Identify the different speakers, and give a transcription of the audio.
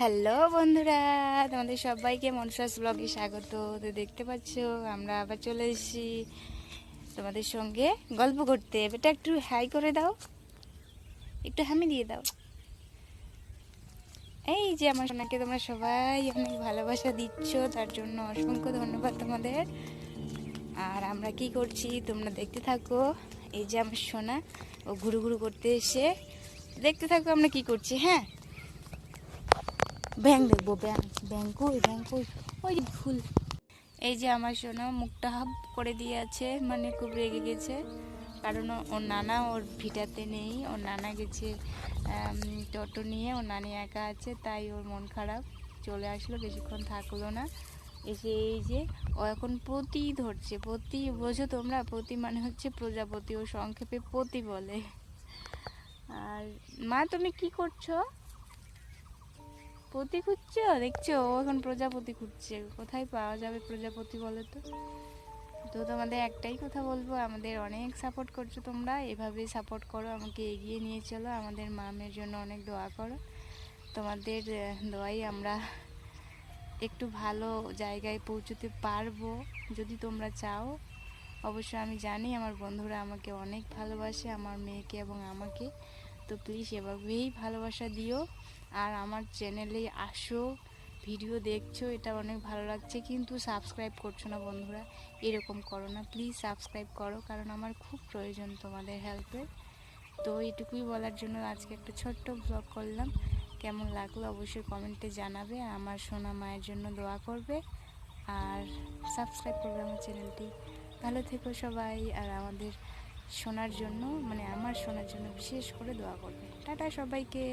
Speaker 1: Hello বন্ধুরা, তোমাদের সবাইকে মনসাস ব্লগে স্বাগত। তো দেখতে পাচ্ছ, আমরা আবার চলে এসেছি তোমাদের সঙ্গে গল্প করতে। এটা একটু হাই করে দাও, একটু হামি দিয়ে দাও। এই যে আমার সোনাকে তোমরা সবাই অনেক ভালোবাসা দিচ্ছ, তার জন্য অসংখ্য ধন্যবাদ তোমাদের। আর আমরা কি করছি, তোমরা দেখতে থাকো। এই যে আমার সোনা, ও ঘুরু ঘুরু করতে এসে, দেখতে থাকো আমরা কি করছি হ্যাঁ? ব্যাং দেখব ব্যাং ব্যাং কই ব্যাং কই? ওই ফুল এই যে আমার সোনা মুখটা হাফ করে দিয়ে আছে মানে খুব রেগে গেছে। কারণ ওর নানা ওর ভিটাতে নেই, ওর নানা গেছে টোটো নিয়ে, ওর নানি একা আছে, তাই ওর মন খারাপ। চলে আসলো, বেশিক্ষণ থাকল না। এসে এই যে, ও এখন পতি ধরছে পতি বোঝো তোমরা পতি মানে হচ্ছে প্রজাপতি, ও সংক্ষেপে পতি বলে। আর মা, তুমি কি করছ? পতি খুঁজছো? দেখছ, ও এখন প্রজাপতি খুঁজছে। কোথায় পাওয়া যাবে প্রজাপতি বলো তো? তো তোমাদের একটাই কথা বলব, আমাদের অনেক সাপোর্ট করছ তোমরা। এভাবে সাপোর্ট করো, আমাকে এগিয়ে নিয়ে চলো। আমাদের মামের জন্য অনেক দোয়া করো। তোমাদের দোয়াই আমরা একটু ভালো জায়গায় পৌঁছতে পারব। যদি তোমরা চাও, অবশ্য আমি জানি আমার বন্ধুরা আমাকে অনেক ভালোবাসে, আমার মেয়েকে এবং আমাকে। তো প্লিজ এভাবেই ভালোবাসা দিও। আর আমার চ্যানেলে আসো ভিডিও দেখছ, এটা অনেক ভালো লাগছে। কিন্তু সাবস্ক্রাইব করছ না বন্ধুরা, এরকম করো না। প্লিজ সাবস্ক্রাইব করো, কারণ আমার খুব প্রয়োজন তোমাদের হেল্পের তো এটুকুই বলার জন্য আজকে একটা ছোট্ট ব্লগ করলাম। কেমন লাগল অবশ্যই কমেন্টে জানাবে আমার সোনা মায়ের জন্য দোয়া করবে। আর সাবস্ক্রাইব করবে আমার চ্যানেলটি ভালো থেকো সবাই, আর আমাদের শোনার জন্য মানে আমার শোনার জন্য বিশেষ করে দোয়া করবে টাটা সবাইকে।